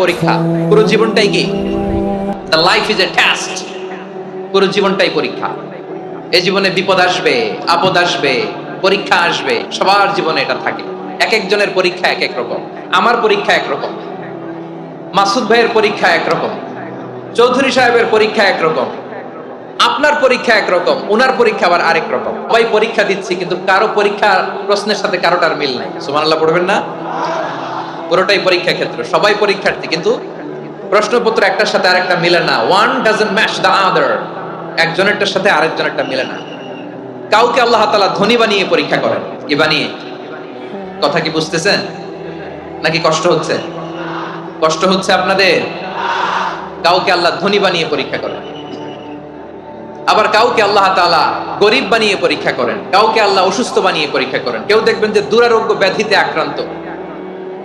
পরীক্ষা, পুরো জীবনটাই কি? The life is a test পুরো জীবনটাই পরীক্ষা। এই জীবনে বিপদ আসবে, আপদ আসবে, পরীক্ষা আসবে, সবার জীবনে এটা থাকে। এক একজনের পরীক্ষা এক এক রকম। আমার পরীক্ষা একরকম মাসুদ ভাইয়ের পরীক্ষা একরকম চৌধুরী সাহেবের পরীক্ষা একরকম আপনার পরীক্ষা একরকম ওনার পরীক্ষা আবার আরেক রকম। সবাই পরীক্ষা দিচ্ছি, কিন্তু কারও পরীক্ষা প্রশ্নের সাথে কারোটার মিল নাই। সুবহানাল্লাহ, পড়বেন না? পুরোটাই পরীক্ষা ক্ষেত্র, সবাই পরীক্ষার্থী, কিন্তু প্রশ্নপত্র একটার সাথে আরেকটা মিলে না। One doesn't match the other একজনেরটার সাথে আরেকজনেরটা মিলে না। কাউকে আল্লাহ তাআলা ধনী বানিয়ে পরীক্ষা করেন। কি বানিয়ে? কথা কি বুঝতেছেন? নাকি কষ্ট হচ্ছে? কষ্ট হচ্ছে আপনাদের? কাউকে আল্লাহ ধনী বানিয়ে পরীক্ষা করেন। আবার কাউকে আল্লাহ তাআলা গরিব বানিয়ে পরীক্ষা করেন। কাউকে আল্লাহ অসুস্থ বানিয়ে পরীক্ষা করেন। কেউ দেখবেন যে দুরারোগ্য ব্যাধিতে আক্রান্ত।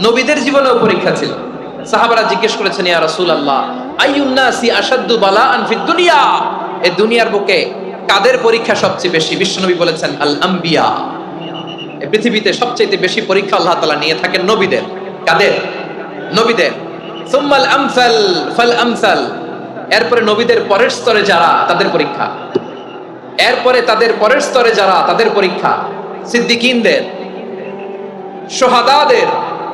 নবীদের জীবনেও পরীক্ষা ছিল। সাহাবারা জিজ্ঞেস করেছেন, ইয়া রাসূলুল্লাহ আইয়ুন্নাসি আশাদ্দু বালাআন ফিদ দুনিয়া? এই দুনিয়ার বুকে কাদের পরীক্ষা সবচেয়ে বেশি? বিশ্বনবী বলেছেন, আল আম্বিয়া। পৃথিবীতে সবচেয়ে বেশি পরীক্ষা আল্লাহ তাআলা নিয়ে থাকেন নবীদের। কাদের? নবীদের। সুম্মাল আমসাল, ফাল আমসাল। এরপরে নবীদের পরের স্তরে যারা, তাদের পরীক্ষা। এরপরে তাদের পরের স্তরে যারা, তাদের পরীক্ষা। সিদ্দিকিনদের, সোহাদাদের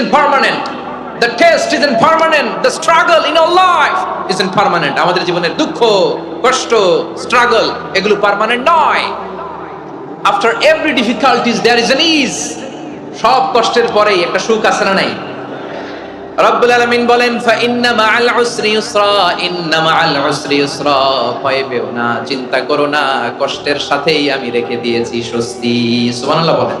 in permanent the test is in permanent the struggle in all life is in permanent আমাদের জীবনের দুঃখ, কষ্ট স্ট্রাগল এগুলো পার্মানেন্ট নয়। After every difficulties there is an ease সব কষ্টের পরেই একটা সুখ আছে না নাই? রব্বুল আলামিন বলেন ফা ইন্না মাআল উসরি ইউসরা, ইন্না মাআল উসরি ইউসরা। ভয় পেও না, চিন্তা করো না, কষ্টের সাথেই আমি রেখে দিয়েছি স্বস্তি। সুবহানাল্লাহ বলেন।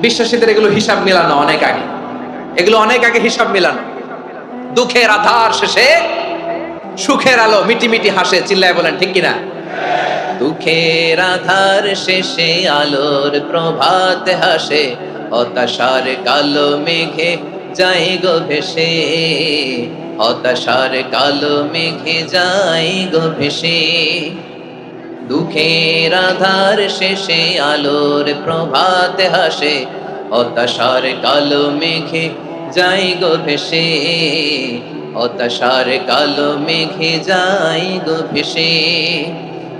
বিশ্বাসীদের এগুলো হিসাব মিলানো অনেক আগে। এগুলো অনেক আগে হিসাব মিলানো। দুঃখের আধার শেষে সুখের আলো মিটি মিটি হাসে, চিল্লায় বলেন, ঠিক কিনা? দুঃখের আধার শেষে আলোর প্রভাত হাসে, হতাশার কালো মেঘে যাই গো ভেসে। হতাশার কালো মেঘে যাই গো ভেসে। দুঃখের আধার শেষে আলোর প্রভাত হাসে, হতাশার কালো মেঘে যাই গো ভেসে। হতাশার কালো মেঘে যাই গো ভেসে।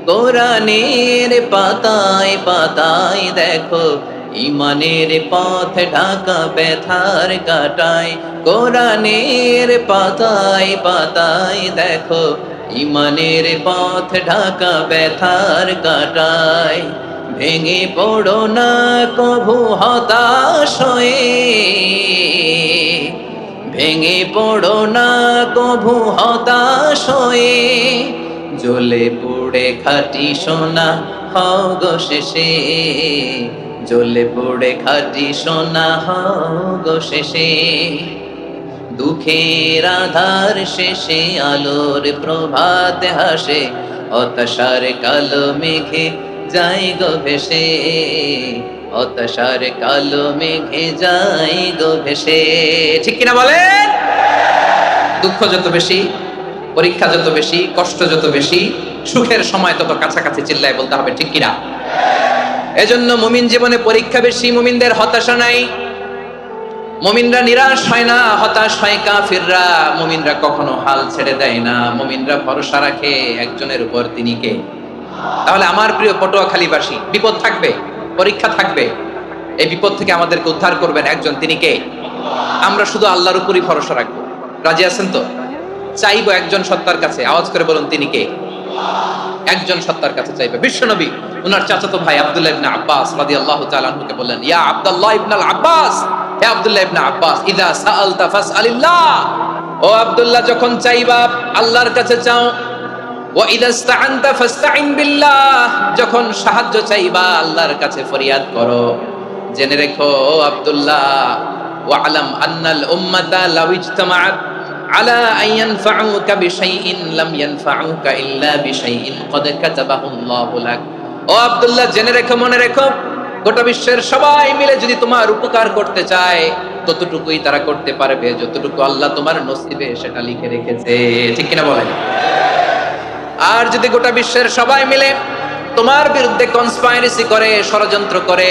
কোরআনের পাতায় পাতায় দেখো, ইমানের পথ ঢাকা ব্যথার কাটায়। কোরআনের পাতায় পাতায় দেখো ইমানের পথ ঢাকা ব্যথার কাটায়। ভেঙে পড়ো না কভু হতাশ হয়ে ভেঙে পড়ো না কভু হতাশ হয়ে জ্বলে পুড়ে খাটি সোনা হগ শেষে। জ্বলে পুড়ে খাটি সোনা হগ শেষে। দুঃখের আধার শেষে আলোর প্রভাত হাসে, হতাশার কালো মেঘে যাই গো ভেসে। হতাশার কালো মেঘে যাই গো ভেসে। ঠিক কিনা বলেন? দুঃখ যত বেশি, পরীক্ষা যত বেশি, কষ্ট যত বেশি, সুখের সময় তত কাছাকাছি চিল্লায় বলতে হবে, ঠিক কিনা? এজন্য মুমিন জীবনে পরীক্ষা বেশি, মুমিনদের হতাশা নাই। মুমিনরা নিরাশ হয় না, হতাশ হয় কাফিররা। মুমিনরা কখনো হাল ছেড়ে দেয় না। মমিনরা ভরসা রাখে একজনের উপর তিনি কে? তাহলে আমার প্রিয় পটুয়াখালীবাসী, বিপদ থাকবে? পরীক্ষা থাকবে? এই বিপদ থেকে আমাদেরকে উদ্ধার করবেন একজন, তিনি কে? আমরা শুধু আল্লাহর উপরই ভরসা রাখব। রাজি আছেন তো? চাইব একজন সত্তার কাছে। আওয়াজ করে বলুন, তিনি কে? একজন সত্তার কাছে চাইবে। বিশ্বনবী ওনার চাচাতো ভাই আব্দুল্লাহ ইবনে আব্বাস রাদিয়াল্লাহু তাআলা আনহুকে বললেন, ইয়া আব্দুল্লাহ ইবনে আব্বাস যখন আল্লাহর কাছে চাও যখন সাহায্য চাইবা, আল্লাহর কাছে ফরিয়াদ করো। জেনে রেখো, ও আব্দুল্লাহ ওয়া আলাম আন্নাল উম্মাতা আলা আন ইয়ানফাউকা বিশাইইন, লাম ইয়ানফাউকা ইল্লা বিশাইইন, কদ ও আব্দুল্লাহ, জেনে রেখো, মনে রেখো গোটা বিশ্বের সবাই মিলে যদি তোমার উপকার করতে চায়, ততটুকুই তারা করতে পারবে, যতটুকু আল্লাহ তোমার নসিবে সেটা লিখে রেখেছে। ঠিক কিনা বলেন? আর যদি গোটা বিশ্বের সবাই মিলে তোমার বিরুদ্ধে কনস্পাইরেসি করে, ষড়যন্ত্র করে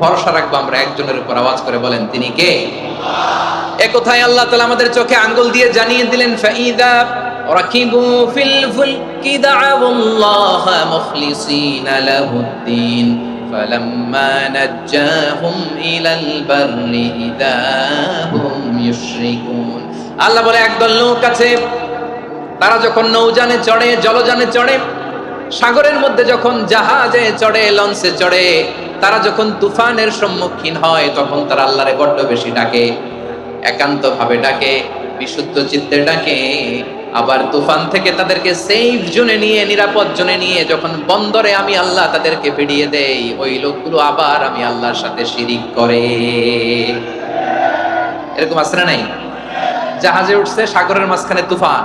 ভরসা রাখবো আমরা একজনের উপর আওয়াজ করে বলেন তিনি কে এ কোথায় আল্লাহ তাআলা আমাদের চোখে আঙ্গুল দিয়ে জানিয়ে দিলেন ফাইদা রাকিবু ফিল ফুলকি দাআউল্লাহ মুখলিসিনা লাহুদ্দিন فلما نجاهم إلى البر إذا هم يشركون আল্লাহ বলে একদল লোক আছে তারা যখন নৌযানে চড়ে জলযানে চড়ে সাগরের মধ্যে যখন জাহাজে চড়ে লঞ্চে চড়ে তারা যখন তুফানের সম্মুখীন হয়, তখন তারা আল্লাহরে বড্ড বেশি ডাকে একান্ত ভাবে ডাকে, বিশুদ্ধ চিত্তে ডাকে। আবার তুফান থেকে তাদেরকে সেফ জোনে নিয়ে, নিরাপদ জোনে নিয়ে যখন বন্দরে আমি আল্লাহ তাদেরকে ফিরিয়ে দেই, ওই লোকগুলো আবার আমি আল্লাহর সাথে শিরিক করে। এরকম না নাই? জাহাজে উঠছে, সাগরের মাঝখানে তুফান।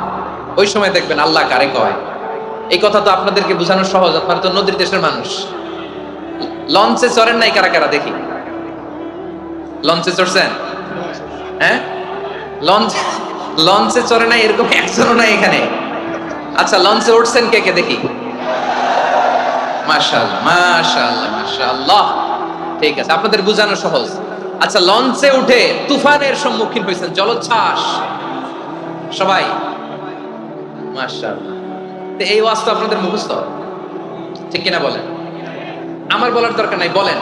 ওই সময় দেখবেন আল্লাহ কারে কয়? এই কথা তো আপনাদেরকে বোঝানো সহজ, আপনারা তো নদীর দেশের মানুষ। লঞ্চে চড়েন নাই কারা কারা, দেখি। লঞ্চে চড়ছেন? হ্যাঁ? লঞ্চ লঞ্চে চড়ে নাই এরকম একজনও নাই এখানে। আচ্ছা লঞ্চে উঠছেন কে কে, দেখি। মাশাআল্লাহ মাশাআল্লাহ মাশাআল্লাহ। ঠিক আছে, আপনাদের বোঝানো সহজ। আচ্ছা লঞ্চে উঠে তুফানের সম্মুখীন হয়েছেন, জলোচ্ছ্বাস। সবাই? মাশাআল্লাহ। তো এই ওয়াজ আপনাদের মুখস্থ। ঠিক কিনা বলেন? আমার বলার দরকার নাই, বলেন।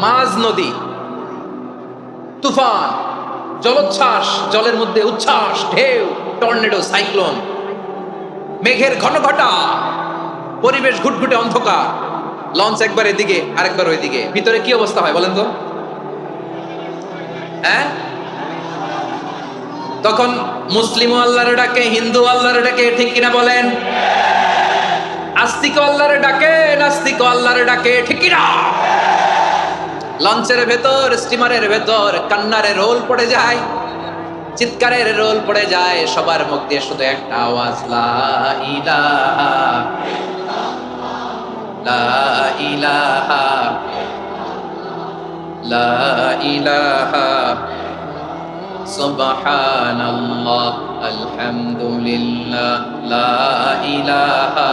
মাঝ নদী, তুফান, জলোচ্ছ্বাস, জলের মধ্যে উচ্ছ্বাস, ঢেউ, টর্নেডো, সাইক্লোন, মেঘের ঘন ঘটা পরিবেশ ঘুটঘুটে অন্ধকার। লঞ্চ একবার এদিকে, আরেকবার ওইদিকে। ভিতরে কি অবস্থা হয় বলেন তো? হ্যাঁ? তখন মুসলিম আল্লাহর ডাকে হিন্দু আল্লাহর ডাকে, ঠিক কিনা বলেন? আস্তিক আল্লাহর ডাকে, নাস্তিক আল্লাহর ডাকে, ঠিক কিনা? লঞ্চের ভেতর, স্টিমারের ভেতর, কান্নারে রোল পড়ে যায়, চিৎকারের রোল পড়ে যায়, সবার মুখ দিয়ে শুধু একটা আওয়াজ, লা ইলাহা লা ইলাহা লা ইলাহা সুবহানাল্লাহ, আলহামদুলিল্লাহ, লা ইলাহা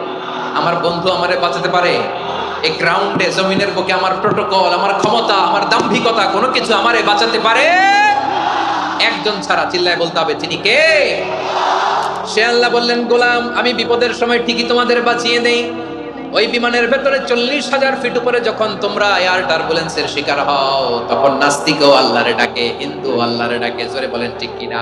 আমার বন্ধু আমারে বাঁচাতে পারে। এই গ্রাউন্ডে জমিনের বুকে আমার প্রোটোকল আমার ক্ষমতা, আমার দাম্ভিকতা, কোনো কিছু আমারে বাঁচাতে পারে? একজন ছাড়া চিল্লায় বলতে হবে, তিনি কে? সে আল্লাহ বললেন, গোলাম, আমি বিপদের সময় ঠিকই তোমাদের বাঁচিয়ে দেই ওই বিমানের ভেতরে চল্লিশ হাজার ফিট উপরে যখন তোমরা এয়ার টার্বুলেন্সের শিকার হও, তখন নাস্তিকও আল্লাহরে ডাকে হিন্দু আল্লাহরে ডাকে। জোরে বলেন, ঠিক কিনা?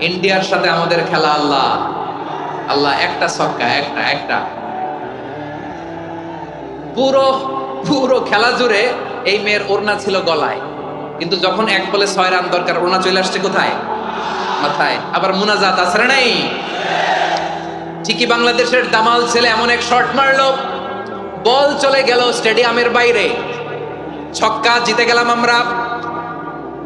ইন্ডিয়ার সাথে আমাদের খেলা আল্লাহ। আল্লাহ একটা ছক্কা, একটা একটা। পুরো পুরো খেলা জুড়ে এই মেয়ের ওড়না ছিল গলায়। কিন্তু যখন এক বলে ছয় রান দরকার, ওড়না চলে আসছে কোথায়? মাথায়। আবার মুনাজাত আছে নাই? ঠিকই বাংলাদেশের দামাল ছেলে এমন এক শট মারলো। বল চলে গেল স্টেডিয়ামের বাইরে। ছক্কা, জিতে গেলাম আমরা।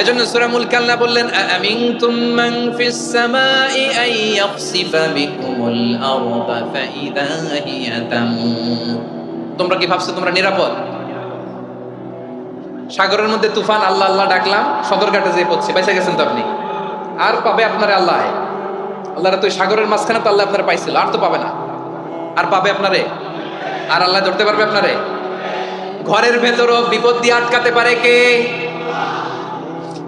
এজন্য সূরা মুলক আল্লাহ বললেন আমিনতুম মান ফিস সামাই আন ইয়াখসিফা বিকুমুল আরদা ফাইদা হিয়া তামুর তোমরা কি ভাবছ তোমরা নিরাপদ? সাগরের মধ্যে তুফান, আল্লাহ আল্লাহ ডাকলাম, সদরঘাটে যেয়ে পড়ছে বেঁচে গেছেন তো আপনি? আর পাবে আপনার আল্লাহ। আল্লাহরা তো সাগরের মাঝখানে তো আল্লাহ আপনারা পাইছিল, আর তো পাবে না। আর পাবে আপনারে? আর আল্লাহ ধরতে পারবে আপনারে? ঘরের ভেতরও বিপদ দিয়ে আটকাতে পারে কে?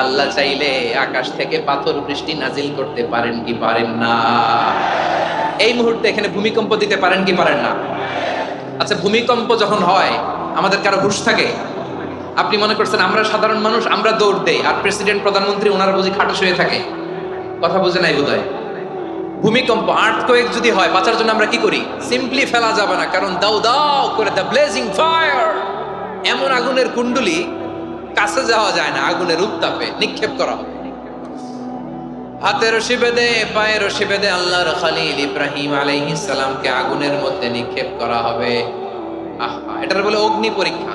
আল্লাহ চাইলে আকাশ থেকে পাথর বৃষ্টি নাজিল করতে পারেন কি পারেন না। এই মুহূর্তে এখানে ভূমিকম্প দিতে পারেন কি পারেন না? আচ্ছা ভূমিকম্প যখন হয়, আমাদের কারও হুশ থাকে? আপনি মনে করছেন আমরা সাধারণ মানুষ, আমরা দৌড় দেই, আর প্রেসিডেন্ট, প্রধানমন্ত্রী ওনারা বুঝি খাটো শুয়ে থাকে? কথা বুঝে নাই বোধহয়? ভূমিকম্প আর্ট কোয়েক যদি হয়, বাঁচার জন্য আমরা কি করি? সিম্পলি ফেলা যাবে না, কারণ দাও দাও করে দ্য ব্লেজিং ফায়ার এমন আগুনের কুণ্ডলি কাছে যাওয়া যায় না, আগুনের উত্তাপে নিক্ষেপ করা হবে। হাতে রশি বেঁধে পায়ে রশি বেঁধে আল্লাহর খালিল ইব্রাহিম আলাইহিস আগুনের মধ্যে নিক্ষেপ করা হবে। আহা, এটার বলে অগ্নি পরীক্ষা।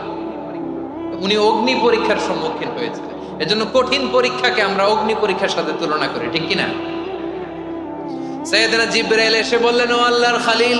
উনি অগ্নি পরীক্ষার সম্মুখীন হয়েছিলেন। এজন্য কঠিন পরীক্ষাকে আমরা অগ্নি পরীক্ষার সাথে তুলনা করি, ঠিক কিনা? সৈয়দনা জিব্রাইল এসে বললেন, ও আল্লাহর খালিল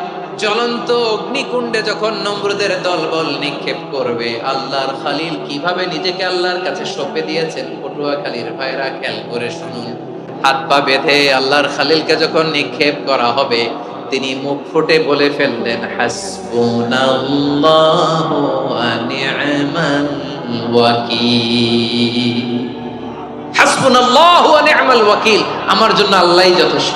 জ্বলন্ত অগ্নিকুণ্ডে যখন নমরুদের দলবল নিক্ষেপ করবে, আল্লাহর খালিল কীভাবে নিজেকে আল্লাহর কাছে সঁপে দিয়েছেন? পটুয়াখালীর ভাইরা খেয়াল করে শুনুন। হাত পা বেঁধে আল্লাহর খালিলকে যখন নিক্ষেপ করা হবে, তিনি মুখ ফুটে বলে ফেললেন, হাসবুনাল্লাহু ওয়া ওয়াকিল। ওয়া নি'মাল ওয়াকিল। আমার জন্য আল্লাহই যথেষ্ট।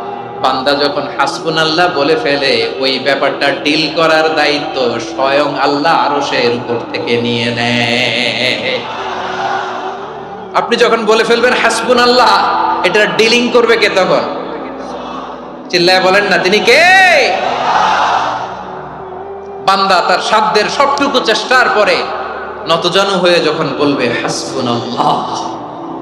বান্দা যখন হাসবুন আল্লাহ বলে ফেলে, ওই ব্যাপারটা ডিল করার দায়িত্ব স্বয়ং আল্লাহ আরও এর উপর থেকে নিয়ে নেয়। আপনি যখন বলে ফেলবেন হাসবুন আল্লাহ এটা ডিলিং করবে কে তখন? চিল্লায় বলেন না, তিনি কে? বান্দা তার সাধ্যের সবটুকু চেষ্টার পরে নতজানু হয়ে যখন বলবে হাসবুন আল্লাহ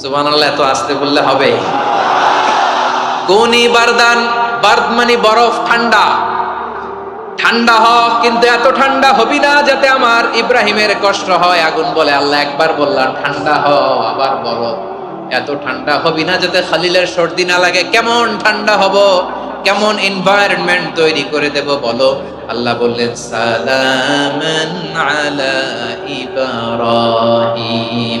সুবান এত বললে হবে। বরফ, ঠান্ডা। ঠান্ডা কিন্তু এত ঠান্ডা হবি না যাতে আমার ইব্রাহিমের কষ্ট হয়। আগুন বলে আল্লাহ একবার বললাম, ঠান্ডা হ আবার বরফ এত ঠান্ডা হবি না যাতে খালিলের সর্দি না লাগে। কেমন ঠান্ডা হব? কেমন এনভায়রনমেন্ট তৈরি করে দেব বলো? আল্লাহ বললেন, সালামান আলা ইব্রাহিম।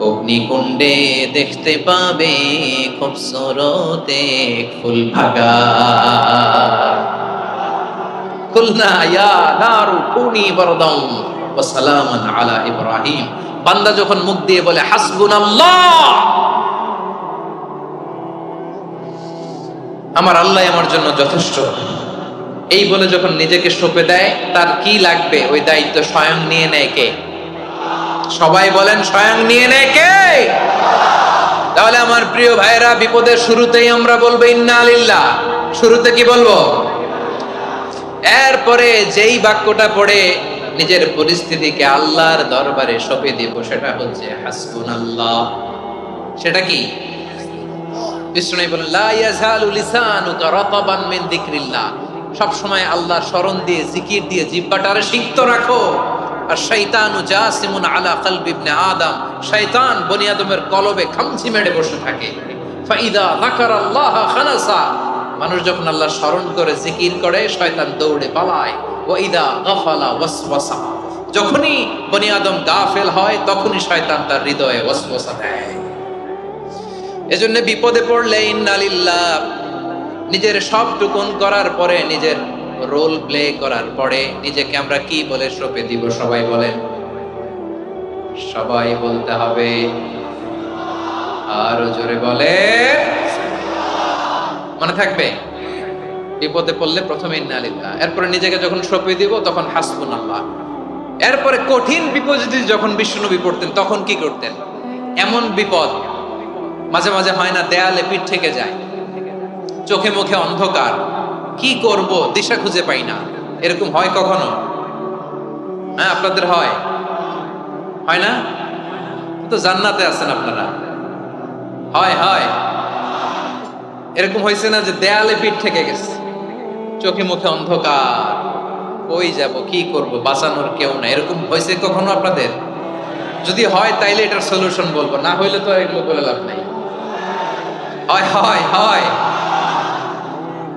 অগ্নিকুণ্ডে দেখতে পাবে খুব সরতে ফুল ভাগা। খুলনা ইয়া নারু কুনি বরদম ওয়া সালামান আলা ইব্রাহিম। বান্দা যখন মুখ দিয়ে বলে, হাসবুনাল্লাহ! আমার আল্লাহ আমার জন্য যথেষ্ট। এই বলে যখন নিজেকে সঁপে দেয়, তার কি লাগবে? ওই দায়িত্ব স্বয়ং নিয়ে নেয় কে? সবাই বলেন স্বয়ং নিয়ে নেয় কে? তাহলে আমার প্রিয় ভাইরা বিপদের শুরুতেই আমরা বলব, ইন্না আলিল্লাহ শুরুতে কি বলব? এরপরে যেই বাক্যটা পড়ে নিজের পরিস্থিতিকে আল্লাহর দরবারে সঁপে দিব, সেটা হচ্ছে হাসবুন আল্লাহ সেটা কি? বিষ্ণু বলেন লা ইয়াজালু লিসানুকা রাতাবান মিন যিকরিল্লাহ। সব সময় আল্লাহর স্মরণ দিয়ে, জিকির দিয়ে, জিহ্বাটারে সিক্ত রাখো। আর শয়তানু কলবি বসে থাকে। মানুষ যখন আল্লাহর স্মরণ করে, জিকির করে, শয়তান দৌড়ে পালায়। যখনই বনি আদম গাফেল হয়, তখনই শয়তান তার হৃদয়ে ওয়াসওয়াসা দেয়। এজন্য বিপদে পড়লে ইন্নালিল্লাহ, নিজের সব টুকুন করার পরে নিজের রোল প্লে করার পরে নিজেকে আমরা কি বলে সঁপে দিব, সবাই বলেন। সবাই বলতে হবে। আরও জোরে বলে। মনে থাকবে? বিপদে পড়লে প্রথমে ইন্নালিল্লাহ। এরপরে নিজেকে যখন সঁপে দিব, তখন হাসবুন এরপরে কঠিন বিপদ যখন বিষ্ণুনবী পড়তেন, তখন কি করতেন? এমন বিপদ মাঝে মাঝে হয় না, দেয়ালে পিঠ থেকে যায়। চোখে মুখে অন্ধকার। কি করব, দিশা খুঁজে পাই না। এরকম হয় কখনো? হ্যাঁ আপনাদের হয়। হয় না? তো জান্নাতে আছেন আপনারা। হয় হয়। এরকম হয়েছে না যে দেয়ালে পিঠ থেকে গেছে। চোখে মুখে অন্ধকার। কই যাব, কি করব, বাঁচানোর কেউ না এরকম হয়েছে কখনো আপনাদের? যদি হয়, তাইলে এটার সলিউশন বলব। না হইলে তো এগুলো বলে লাভ নাই। হয় হয় হয়।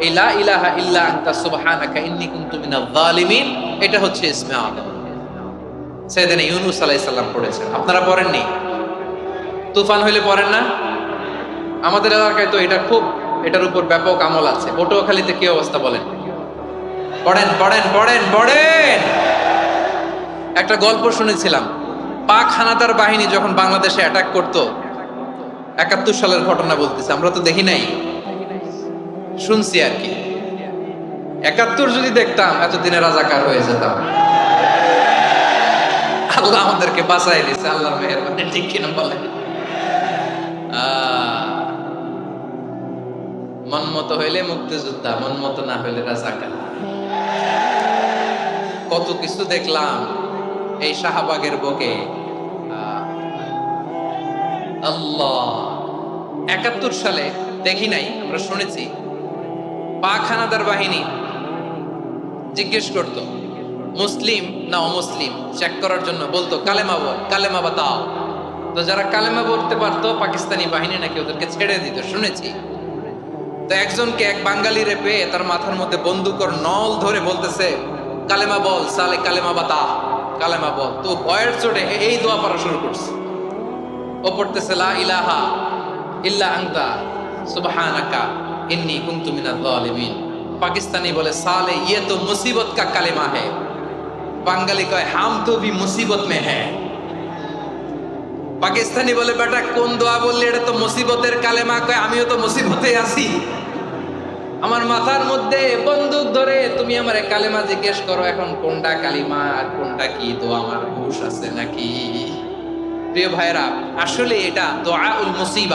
এই লা এটা হচ্ছে সাইয়েদনা ইউনুস আলাইহিস পড়েছেন। আপনারা পড়েননি? তুফান হইলে পড়েন না? আমাদের এলাকায় তো এটা খুব, এটার উপর ব্যাপক আমল আছে। পটুয়াখালীতে কি অবস্থা বলেন? পড়েন পড়েন পড়েন পড়েন! একটা গল্প শুনেছিলাম। পাক হানাদার বাহিনী যখন বাংলাদেশে অ্যাটাক করতো, একাত্তর সালের ঘটনা বলতেছে, আমরা তো দেখি নাই। শুনছি আর কি। একাত্তর যদি দেখতাম এতদিনে রাজাকার হয়ে যেতাম। আল্লাহ আমাদেরকে বাঁচাই দিছে আল্লাহর মেহরবানি ঠিক কিনা বলেন? আহ, মন মতো হইলে মুক্তিযোদ্ধা মন মতো না হইলে রাজাকার। কত কিছু দেখলাম এই শাহবাগের বুকে। আল্লাহ। একাত্তর সালে দেখি নাই আমরা শুনেছি পাক হানাদার বাহিনী জিজ্ঞেস করতো, মুসলিম না অমুসলিম? চেক করার জন্য বলতো, কালেমা বল, কালেমা বাতাও। তো যারা কালেমা বলতে পারতো, পাকিস্তানি বাহিনী নাকি ওদেরকে ছেড়ে দিত, শুনেছি। তো একজনকে এক বাঙালি রে পেয়ে তার মাথার মধ্যে বন্দুকর নল ধরে বলতেছে, কালেমা বল, সালে কালেমা বাতা কালেমা বল। তো ভয়ের চোটে এই দোয়া পড়া শুরু করছে। ও পড়তেছে, লা ইলাহা ইল্লা আনতা, সুবহানাকা। ইন্নী কুনতু মিনাল জালিমিন পাকিস্তানি বলে, সালে ইয়ে তো মুসিবত কা কালেমা है বাঙালি কয়, হাম তো ভি মুসিবত মে হ্যাঁ পাকিস্তানি বলে, বেটা, কোন দোয়া বললি এটা তো মুসিবতের কালেমা? কয়, আমিও তো মুসিবতে আছি। আমার মাথার মধ্যে বন্দুক ধরে, তুমি আমার কালেমা জিজ্ঞেস করো, এখন কোনটা কালিমা আর কোনটা কি? তো আমার হুশ আছে নাকি? প্রিয় ভাইরা আসলে এটা দোয়া উল মুসিবা।